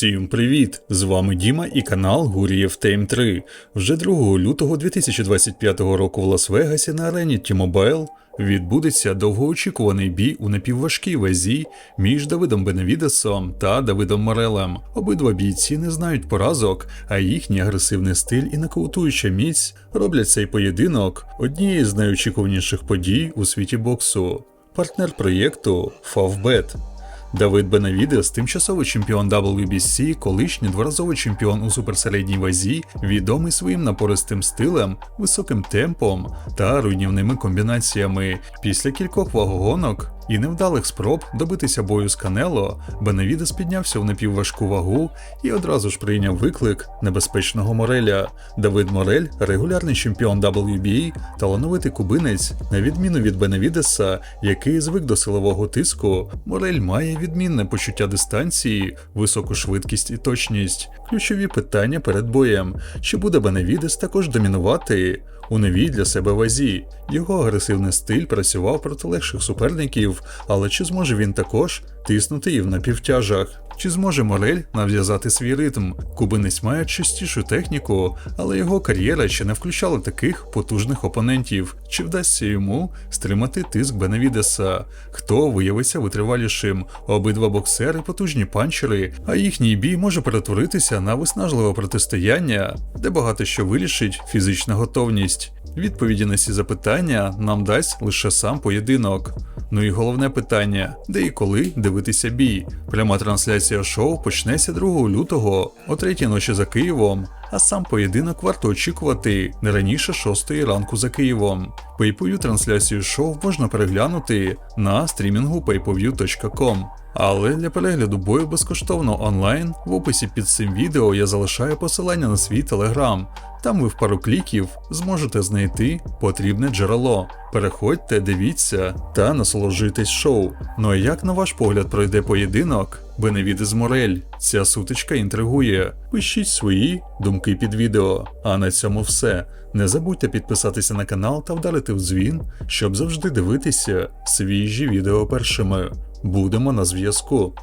Всім привіт! З вами Діма і канал Гурієв Тейм 3. Вже 2 лютого 2025 року в Лас-Вегасі на арені T-Mobile відбудеться довгоочікуваний бій у напівважкій вазі між Давидом Беневідесом та Давидом Морелем. Обидва бійці не знають поразок, а їхній агресивний стиль і нокаутуюча міць роблять цей поєдинок однією з найочікуваніших подій у світі боксу. Партнер проєкту Favbet. Давид Бенавідес, тимчасовий чемпіон WBC, колишній дворазовий чемпіон у суперсередній вазі, відомий своїм напористим стилем, високим темпом та руйнівними комбінаціями. Після кількох вагогонок і невдалих спроб добитися бою з Канело, Бенавідес піднявся в напівважку вагу і одразу ж прийняв виклик небезпечного Мореля. Давид Морель, регулярний чемпіон WBA, талановитий кубинець, на відміну від Бенавідеса, який звик до силового тиску, Морель має відмінне почуття дистанції, високу швидкість і точність. Ключові питання перед боєм: чи буде Бенавідес також домінувати? У новій для себе вазі. Його агресивний стиль працював проти легших суперників, але чи зможе він також тиснути і в напівтяжах? Чи зможе Морель нав'язати свій ритм? Кубинець має чистішу техніку, але його кар'єра ще не включала таких потужних опонентів. Чи вдасться йому стримати тиск Бенавідеса? Хто виявиться витривалішим? Обидва боксери потужні панчери, а їхній бій може перетворитися на виснажливе протистояння, де багато що вирішить фізична готовність. Відповіді на ці запитання нам дасть лише сам поєдинок. Ну і головне питання: де і коли дивитися бій? Пряма трансляція шоу почнеться 2 лютого о 3 ночі за Києвом, а сам поєдинок варто очікувати не раніше 6 ранку за Києвом. Pay-per-view трансляцію шоу можна переглянути на стрімінгу paypoview.com. Але для перегляду бою безкоштовно онлайн в описі під цим відео я залишаю посилання на свій телеграм. Там ви в пару кліків зможете знайти потрібне джерело. Переходьте, дивіться та насолоджуйтесь шоу. Ну а як на ваш погляд пройде поєдинок? Беневідес Морель. Ця сутичка інтригує. Пишіть свої думки під відео. А на цьому все. Не забудьте підписатися на канал та вдарити в дзвін, щоб завжди дивитися свіжі відео першими. Будемо на зв'язку.